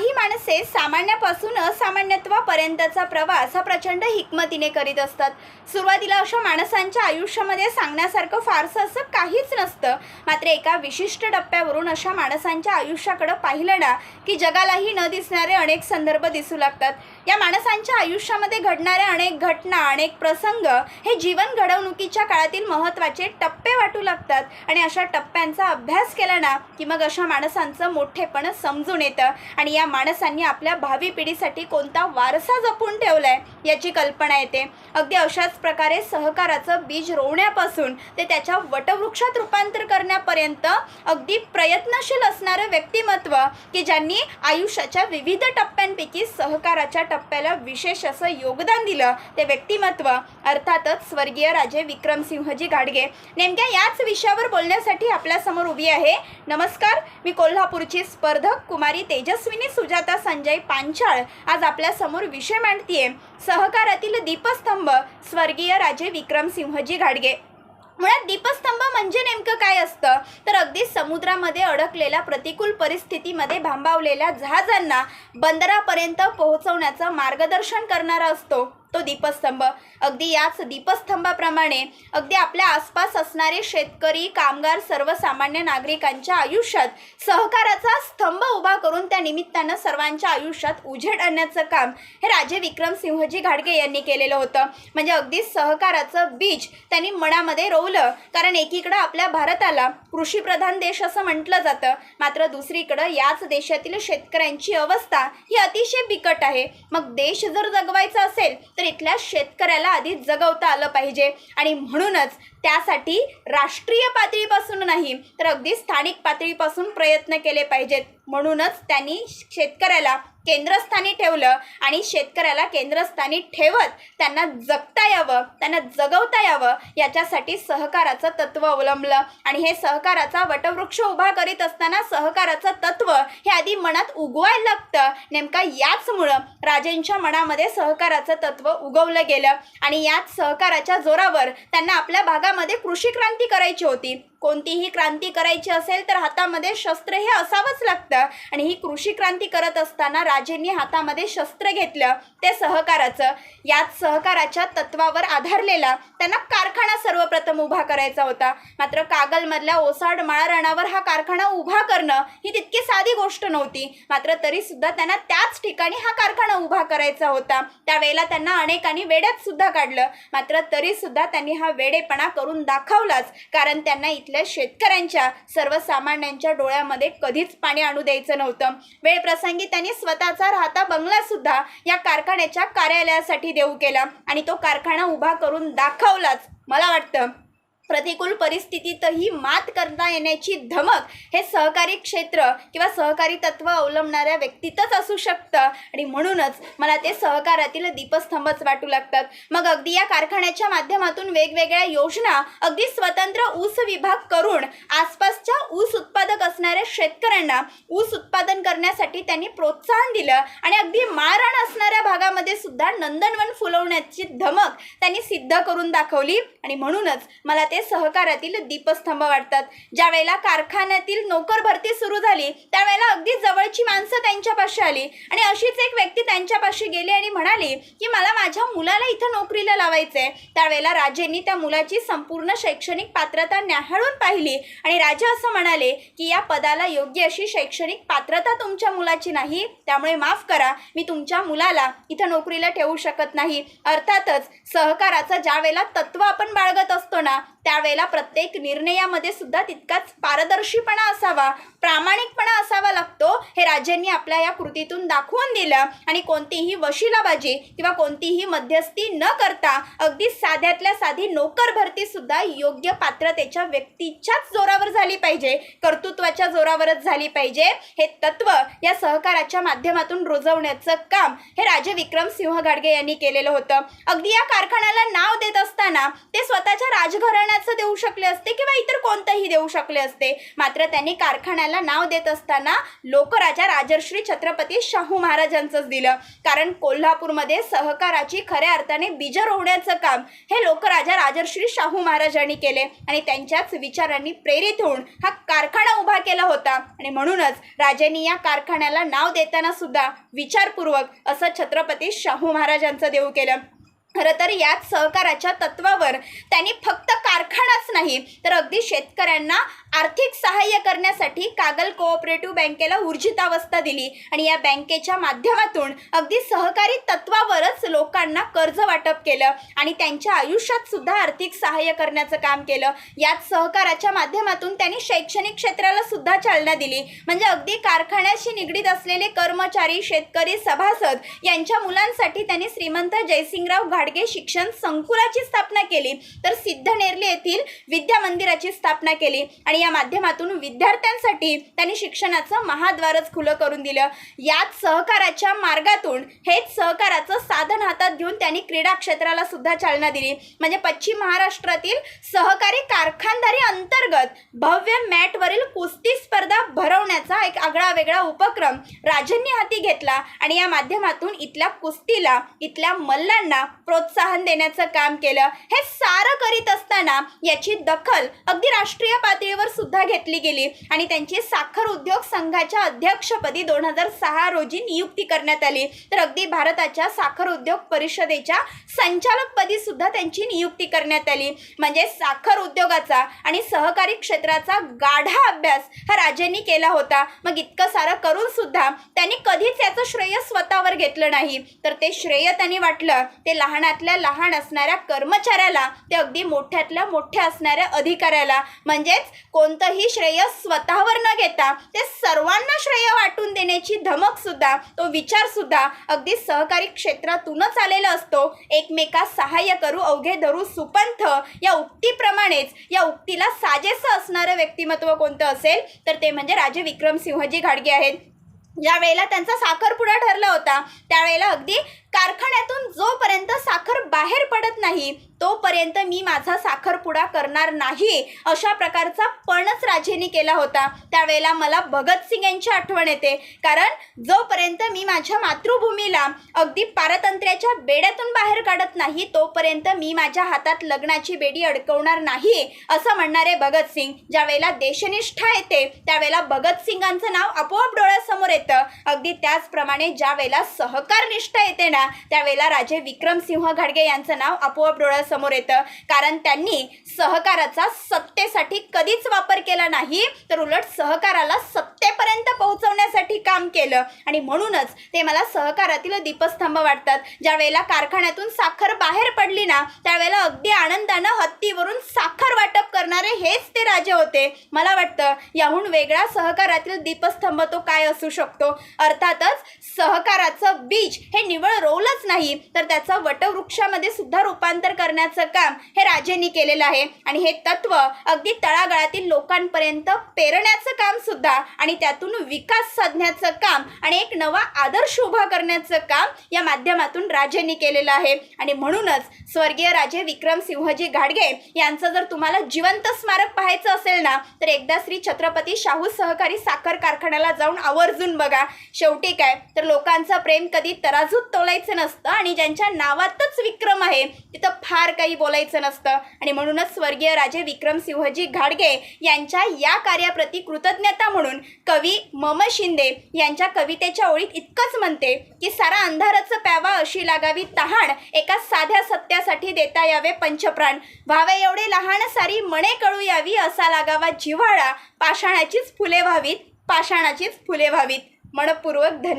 काही माणसे सामान्यापासून असामान्यत्वापर्यंतचा प्रवास हा प्रचंड हिकमतीने करीत असतात. सुरुवातीला अशा माणसांच्या आयुष्यामध्ये सांगण्यासारखं फारसं असं काहीच नसतं. मात्र एका विशिष्ट टप्प्यावरून अशा माणसांच्या आयुष्याकडं पाहिलं ना की जगालाही न दिसणारे अनेक संदर्भ दिसू लागतात. या माणसांच्या आयुष्यामध्ये घडणाऱ्या अनेक घटना अनेक प्रसंग हे जीवन घडवणुकीच्या काळातील महत्त्वाचे टप्पे वाटू लागतात. आणि अशा टप्प्यांचा अभ्यास केला ना की मग अशा माणसांचं मोठेपण समजून येतं. आणि या माणसांनी आपल्या भावी पिढीसाठी कोणता वारसा जपून ठेवला आहे याची कल्पना येते. अगदी अशाच प्रकारे सहकाराचं बीज रोवण्यापासून ते त्याच्या वटवृक्षात रूपांतर करण्यापर्यंत अगदी प्रयत्नशील असणारं व्यक्तिमत्व की ज्यांनी आयुष्याच्या विविध टप्प्यांपैकी सहकाराच्या टप्प्याला विशेष असं योगदान दिलं ते व्यक्तिमत्व अर्थातच स्वर्गीय राजे विक्रमसिंहजी घाडगे नेमक्या याच विषयावर बोलण्यासाठी आपल्यासमोर उभी आहे. नमस्कार मी कोल्हापूरची स्पर्धक कुमारी तेजस्विनी सुजाता संजय पांचाळ. आज आपल्यासमोर विषय मांडतीये. सहकारातील दीपस्तंभ स्वर्गीय राजे विक्रमसिंहजी घाडगे मुळात दीपस्तंभ म्हणजे नेमकं काय असतं? तर अगदी समुद्रामध्ये अडकलेल्या प्रतिकूल परिस्थितीमध्ये भांबावलेल्या जहाजांना बंदरापर्यंत पोहोचवण्याचं मार्गदर्शन करणारा असतो. तो दीपस्तंभ. अगदी याच दीपस्तंभाप्रमाणे अगदी आपल्या आसपास असणारे शेतकरी कामगार सर्वसामान्य नागरिकांच्या आयुष्यात सहकाराचा स्तंभ उभा करून त्या निमित्तानं सर्वांच्या आयुष्यात उजेड आणण्याचं काम हे राजे विक्रमसिंहजी घाडगे यांनी केलेलं होतं. म्हणजे अगदी सहकाराचं बीज त्यांनी मनामध्ये रोवलं. कारण एकीकडं आपल्या भारताला कृषीप्रधान देश असं म्हटलं जातं. मात्र दुसरीकडं याच देशातील शेतकऱ्यांची अवस्था ही अतिशय बिकट आहे. मग देश जर जगवायचा असेल तर इथल्या शेतकऱ्याला आधी जगवता आलं पाहिजे. आणि म्हणूनच त्यासाठी राष्ट्रीय पातळीपासून नाही तर अगदी स्थानिक पातळीपासून प्रयत्न केले पाहिजेत. म्हणूनच त्यांनी शेतकऱ्याला केंद्रस्थानी ठेवलं आणि शेतकऱ्याला केंद्रस्थानी ठेवत त्यांना जगता यावं त्यांना जगवता यावं याच्यासाठी सहकाराचं तत्त्व अवलंबलं. आणि हे सहकाराचा वटवृक्ष उभा करीत असताना सहकाराचं तत्त्व हे आधी मनात उगवायला लागतं. नेमका याचमुळं राजेंच्या मनामध्ये सहकाराचं तत्त्व उगवलं गेलं. आणि याच सहकाराच्या जोरावर त्यांना आपल्या भागामध्ये कृषी क्रांती करायची होती. कोणतीही क्रांती करायची असेल तर हातामध्ये शस्त्र हे असावंच लागतं. आणि ही कृषी क्रांती करत असताना राजेंनी हातामध्ये शस्त्र घेतलं ते सहकाराचं. याच सहकाराच्या तत्वावर आधारलेला त्यांना कारखाना सर्वप्रथम उभा करायचा होता. मात्र कागलमधल्या ओसाड माळरानावर हा कारखाना उभा करणं ही तितकी साधी गोष्ट नव्हती. मात्र तरीसुद्धा त्यांना त्याच ठिकाणी हा कारखाना उभा करायचा होता. त्यावेळेला त्यांना अनेकांनी वेड्यात सुद्धा काढलं. मात्र तरीसुद्धा त्यांनी हा वेडेपणा करून दाखवलाच कारण त्यांना इथल्या शेतकऱ्यांच्या सर्वसामान्यांच्या डोळ्यामध्ये कधीच पाणी आणू द्यायचं नव्हतं. वेळ प्रसंगी त्यांनी स्वतःचा राहता बंगला सुद्धा या कारखान्याच्या कार्यालयासाठी देऊ केला आणि तो कारखाना उभा करून दाखवलाच मला वाटतं. प्रतिकूल परिस्थितीतही मात करता येण्याची धमक हे सहकारी क्षेत्र किंवा सहकारी तत्व अवलंबणाऱ्या व्यक्तीतच असू शकतं. आणि म्हणूनच मला ते सहकारातील दीपस्तंभच वाटू लागतात. मग अगदी या कारखान्याच्या माध्यमातून वेगवेगळ्या योजना अगदी स्वतंत्र ऊस विभाग करून आसपासच्या ऊस उत्पादक असणाऱ्या शेतकऱ्यांना ऊस उत्पादन करण्यासाठी त्यांनी प्रोत्साहन दिलं. आणि अगदी मारण असणाऱ्या भागामध्ये सुद्धा नंदनवन फुलवण्याची धमक त्यांनी सिद्ध करून दाखवली. आणि म्हणूनच मला ते सहकारातील दीपस्तंभ वाटतात. ज्यावेळेला कारखान्यातील नोकर भरती सुरू झाली त्यावेळेला अगदी जवळची माणसं त्यांच्यापाशी आली आणि अशीच एक व्यक्ती त्यांच्यापाशी गेली आणि म्हणाली की मला माझ्या मुलाला इथं नोकरीला लावायचंय. त्यावेळेला राजेंनी त्या मुलाची संपूर्ण शैक्षणिक पात्रता न्याहाळून पाहिली आणि राजा असं म्हणाले की या पदाला योग्य अशी शैक्षणिक पात्रता तुमच्या मुलाची नाही त्यामुळे माफ करा मी तुमच्या मुलाला इथं नोकरीला ठेवू शकत नाही. अर्थातच सहकाराचं ज्या वेळेला तत्व आपण बाळगत असतो ना त्यावेळेला प्रत्येक निर्णयामध्ये सुद्धा तितकाच पारदर्शीपणा असावा प्रामाणिकपणा असावा लागतो हे राजेंनी आपल्या या कृतीतून दाखवून दिलं. आणि कोणतीही वशिलाबाजी किंवा कोणतीही मध्यस्थी न करता अगदी साध्यातल्या साधी नोकर भरती सुद्धा योग्य पात्रतेच्या व्यक्तीच्याच जोरावर झाली पाहिजे कर्तृत्वाच्या जोरावरच झाली पाहिजे. हे तत्व या सहकाराच्या माध्यमातून रुजवण्याचं काम हे राजे विक्रम सिंह गाडगे यांनी केलेलं होतं. अगदी या कारखान्याला नाव देत असताना ते स्वतःच्या कारखान्याचं देऊ शकले असते किंवा इतर कोणतंही देऊ शकले असते. मात्र त्यांनी कारखान्याला नाव देत असताना लोकराजा राजर्श्री छत्रपती शाहू महाराजांचंच दिलं. कारण कोल्हापूरमध्ये सहकाराची खऱ्या अर्थाने बीज रोवण्याचं काम हे लोकराजा राजर्श्री शाहू महाराजांनी केले. आणि त्यांच्याच विचारांनी प्रेरित होऊन हा कारखाना उभा केला होता. आणि म्हणूनच राजांनी या कारखान्याला नाव देताना सुद्धा विचारपूर्वक असं छत्रपती शाहू महाराजांचं देऊ केलं. खरं तर याच सहकाराच्या तत्वावर त्यांनी फक्त कारखानाच नाही तर अगदी शेतकऱ्यांना आर्थिक सहाय्य करण्यासाठी कागल कोऑपरेटिव्ह बँकेला ऊर्जितावस्था दिली. आणि या बँकेच्या माध्यमातून अगदी सहकारी तत्वावरच लोकांना कर्ज वाटप केलं आणि त्यांच्या आयुष्यात सुद्धा आर्थिक सहाय्य करण्याचं काम केलं. याच सहकाराच्या माध्यमातून त्यांनी शैक्षणिक क्षेत्राला सुद्धा चालना दिली. म्हणजे अगदी कारखान्याशी निगडीत असलेले कर्मचारी शेतकरी सभासद यांच्या मुलांसाठी त्यांनी श्रीमंत जयसिंगराव घाडगे शिक्षण संकुलाची स्थापना केली. तर सिद्धनेरले येथील विद्या मंदिराची स्थापना केली आणि या माध्यमातून विद्यार्थ्यांसाठी त्यांनी शिक्षणाचं महाद्वारच खुलं करून दिलं. याच सहकाराच्या मार्गातून हेच सहकाराचं साधन हातात घेऊन त्यांनी क्रीडा क्षेत्राला सुद्धा चालना दिली. म्हणजे पश्चिम महाराष्ट्रातील सहकारी कारखानदारी अंतर्गत भव्य मॅटवरील कुस्ती स्पर्धा भरवण्याचा एक आगळा वेगळा उपक्रम राजांनी हाती घेतला आणि या माध्यमातून इथल्या कुस्तीला इथल्या मल्लांना प्रोत्साहन देण्याचं काम केलं. हे सारं करीत असताना याची दखल अगदी राष्ट्रीय पातळीवर सुद्धा घेतली गेली आणि त्यांची साखर उद्योग संघाच्या अध्यक्षपदी दोन हजार सहा रोजी नियुक्ती करण्यात आली. तर अगदी भारताच्या साखर उद्योग परिषदेच्या संचालकपदी सुद्धा त्यांची नियुक्ती करण्यात आली. म्हणजे साखर उद्योगाचा आणि सहकारी क्षेत्राचा गाढा अभ्यास हा राजेंनी केला होता. मग इतकं सारं करून सुद्धा त्यांनी कधीच याचं श्रेय स्वतःवर घेतलं नाही. तर ते श्रेय त्यांनी वाटलं ते लहानातल्या लहान असणाऱ्या कर्मचाऱ्याला ते अगदी मोठ्यातल्या मोठ्या असणाऱ्या अधिकाऱ्याला म्हणजेच कोणतंही श्रेय स्वतःवर न घेता ते सर्वांना श्रेय वाटून देण्याची धमक सुद्धा तो विचार सुद्धा अगदी सहकारी क्षेत्रातूनच आलेला असतो. एकमेकास सहाय्य करू अवघे धरू सुपंथ या उक्तीप्रमाणेच या उक्तीला साजेस असणारं व्यक्तिमत्व कोणतं असेल तर ते म्हणजे राजे विक्रमसिंहजी घाडगे आहेत. ज्या वेळेला त्यांचा साखरपुडा ठरला होता. त्यावेळेला अगदी कारखान्यातून जोपर्यंत साखर बाहेर पडत नाही तोपर्यंत मी माझा साखरपुडा करणार नाही अशा प्रकारचा पणच राजेने केला होता. त्यावेळेला मला भगतसिंग यांची आठवण येते. कारण जोपर्यंत मी माझ्या मातृभूमीला अगदी पारतंत्र्याच्या बेड्यातून बाहेर काढत नाही तोपर्यंत मी माझ्या हातात लग्नाची बेडी अडकवणार नाही असं म्हणणारे भगतसिंग ज्यावेळेला देशनिष्ठा येते त्यावेळेला भगतसिंगांचं नाव आपोआप डोळ्यासमोर येतं. अगदी त्याचप्रमाणे ज्या वेळेला येते ना त्यावेळेला राजे विक्रमसिंह घाडगे यांचं नाव आपोआप डोळ्यासमोर येतं. कारण त्यांनी सहकाराचा सत्तेसाठी कधीच वापर केला नाही तर उलट सहकाराला सत्तेपर्यंत पोहोचवण्यासाठी काम केलं. आणि म्हणूनच ते मला सहकारातील दीपस्तंभ वाटतात. ज्या वेळेला कारखान्यातून साखर बाहेर पडली ना त्यावेळेला अगदी आनंदानं हत्तीवरून साखर वाटप करणारे हेच ते राजे होते. मला वाटतं याहून वेगळा सहकारातील दीपस्तंभ तो काय असू शकतो? अर्थातच सहकाराचं बीज हे निवळ रोवलंच नाही तर त्याचं वटवृक्षामध्ये सुद्धा रूपांतर करण्याचं काम हे राजेंनी केलेलं आहे. आणि हे तत्व अगदी तळागाळातील लोकांपर्यंत पेरण्याचं काम सुद्धा आणि त्यातून विकास साधण्याचं काम आणि एक नवा आदर्श उभा करण्याचं काम या माध्यमातून राजेंनी केलेलं आहे. आणि म्हणूनच स्वर्गीय राजे विक्रमसिंहजी घाडगे यांचं जर तुम्हाला जिवंत स्मारक पाहायचं असेल ना तर एकदा श्री छत्रपती शाहू सहकारी साखर कारखान्याला जाऊन आवर्जून बघा. शेवटी काय तर लोकांचं प्रेम कधी तराजूत तोलायचं नसतं आणि ज्यांच्या नावातच विक्रम आहे तिथं फार काही बोलायचं नसतं. आणि म्हणूनच स्वर्गीय राजे विक्रमसिंहजी घाडगे यांच्या या कार्याप्रती कृतज्ञता म्हणून कवी मम शिंदे यांच्या कवितेच्या ओळीत इतकंच म्हणते की सारा अंधाराचं प्यावा अशी लागावी तहान एका साध्या सत्यासाठी देता यावे पंचप्राण. व्हावे एवढे लहान सारी मणे कळू यावी असा लागावा जिव्हाळा. पाषाणाचीच फुले व्हावीत पाषाणाचीच फुले व्हावीत. मनपूर्वक धन्य